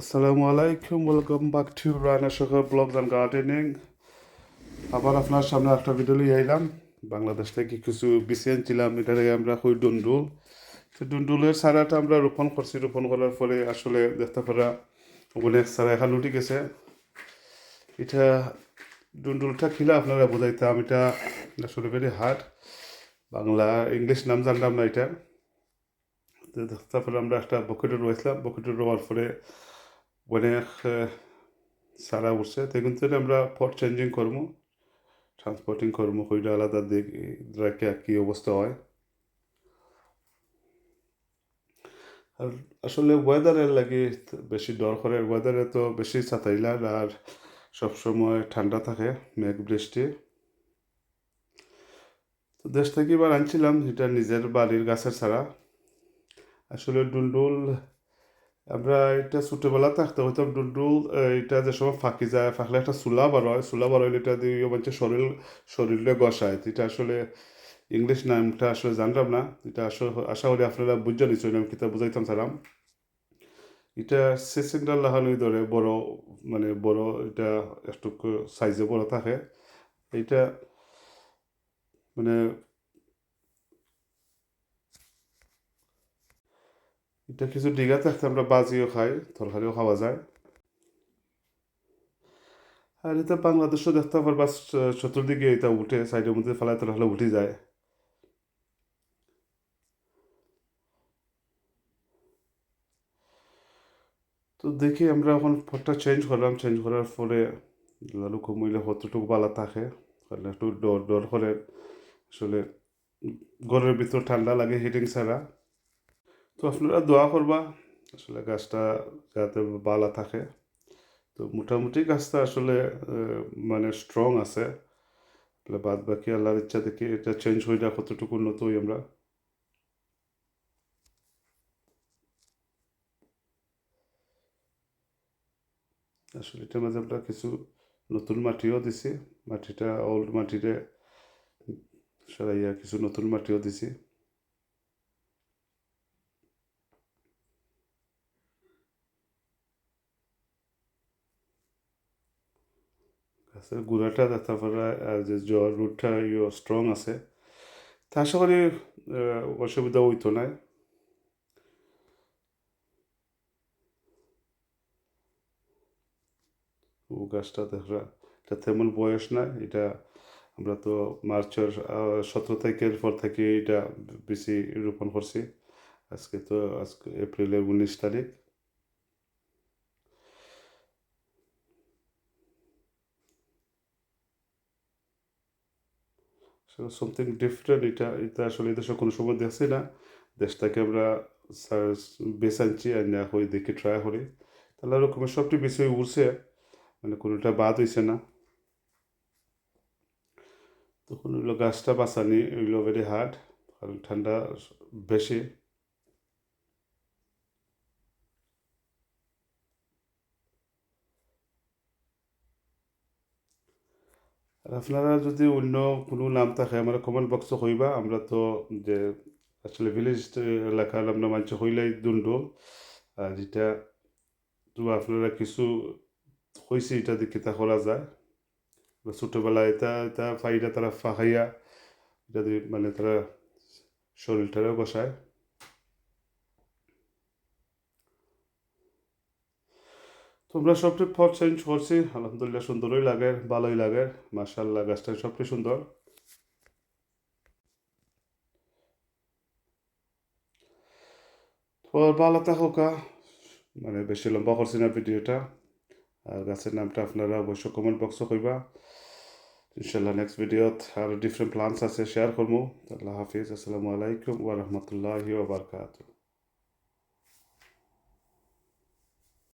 আসসালামু আলাইকুম welcome back to Raina Shakhar blogs and gardening আবার আপনার সামনে একটা ভিডিও নিয়ে আইলাম। বাংলাদেশ থেকে কিছু বিসি আনছিলাম এটারে আমরা কই ডুন্ডুল। তো ডুন্ডুলের সারাটা আমরা রোপণ করছি। রোপণ করার পরে আসলে দেখতে পারা অনেক সারা এখন উঠে গেছে। এটা ডুন্ডুলটা খিলা আপনারা বোঝাইতাম। এটা আসলে ভেরি হার্ড বাংলা ইংলিশ নাম জানলাম না এটা। তো তারপরে আমরা একটা বকেটে রয়েছিলাম। বকেটে রোয়ার পরে অনেক আহ, সারা উঠছে তো কিন্তু আমরা পট চেঞ্জিং করব ট্রান্সপোর্টিং করব কইটা আলাদা দিক রাখে কী অবস্থা হয়। আর আসলে ওয়েদারের লাগে বেশি ডর করে ওয়েদারে তো বেশি ছাতাইলার আর সবসময় ঠান্ডা থাকে মেঘ বৃষ্টি। তো দেশ থেকে এবার আনছিলাম যেটা নিজের বাড়ির গাছের ছাড়া আসলে ডুলডুল আমরা এটা ছোটোবেলা থাকতে হইতাম ডুলডুল এটা যে সময় ফাঁকি যায়, ফাঁকলে একটা চুলা বার হয় চুলা বার এটা দিয়ে বলছে শরীর শরীরে গসায়। এটা আসলে ইংলিশ নামটা আসলে জানলাম না। এটা আসলে আশা করি আপনারা বুঝতে নিশ্চয় নাম কিতা বুঝাইতাম, সালাম। এটা সেসেন্ডার লাগানোই ধরে বড় মানে বড় এটা একটু সাইজে বড় থাকে। এটা মানে এটা কিছু ডিগা থাকতে আমরা বাজিও খাই, তরকারিও খাওয়া যায়। আর এটা বাংলাদেশও দেখতে পারবা চতুর্দিকে এটা উঠে, সাইডের মধ্যে ফেলায় তাহলে উঠে যায়। তো দেখি আমরা এখন পটটা চেঞ্জ করলাম চেঞ্জ করার পরে লালু কমইলে কতটুকু বালা থাকে, তাহলে একটু ডর ডর করে আসলে ঘরের ভিতর ঠান্ডা লাগে হিটিং ছাড়া। তো আপনারা দোয়া করবা। আসলে গাছটা যাতে বালা থাকে। তো মোটামুটি গাছটা আসলে মানে স্ট্রং আছে। বাদ বাকি আল্লাহর ইচ্ছা দেখি এটা চেঞ্জ হয়ে যায় কতটুকু উন্নত হই আমরা। আসলে এটার মাঝে আমরা কিছু নতুন মাটিও দিছি। মাটিটা ওল্ড মাটিতে সরাইয়া কিছু নতুন মাটিও দিছি। গাছের গুঁড়াটা তারপরে যে রুটটা ইয়ে স্ট্রং আছে। তা আশা করি অসুবিধা হইতো না। ও গাছটা দেখা, এটা তেমন বয়স না, এটা আমরা তো মার্চের সতেরো তারিখের পর থেকে এটা বেশি রোপণ করছি। আজকে তো, আজকে এপ্রিলের উনিশ তারিখ। সমথিং ডিফারেন্ট এটা এটা আসলে দেশে কোনো সময় দেখছি না। দেশটাকে আমরা বেশ আনছি আর না হয়ে দেখি ট্রাই করি। তাহলে ওরকমের সবটি বেশি উঠছে মানে কোনোটা বাদ হয়েছে না। তখন ওইগুলো গাছটা বাঁচানি ওইগুলো ভেরি হার্ড কারণ ঠান্ডা বেশি। আর আপনারা যদি অন্য কোনো নাম থাকে, আমার কমেন্ট বক্সে কইবা আমরা তো যে আসলে ভিলেজ এলাকার আমরা মানুষ হইলাই দুন্ডো যেটা তো আপনারা কিছু হয়েছে এটা দেখে তা করা যায়। ছোটোবেলায় এটা এটা ফাইটা তারা ফাঁকাইয়া, এটা মানে তারা শরীরটারেও বসায়। তোমরা ফল চেঞ্জ করছি। আলহামদুলিল্লাহ সুন্দরই লাগে, ভালোই লাগে। মার্শাল্লাহ গাছটা সবটি সুন্দর। তো ভালো থাকুকা মানে বেশি লম্বা করছি না ভিডিওটা। আর গাছের নামটা আপনারা অবশ্যই কমেন্ট বক্সে কইবা। ইনশাল্লাহ নেক্সট ভিডিওত আর ডিফারেন্ট প্লান্টস আছে শেয়ার করব। আল্লাহ হাফিজ, আসসালামু আলাইকুম ওয়া বারাকাতুহু।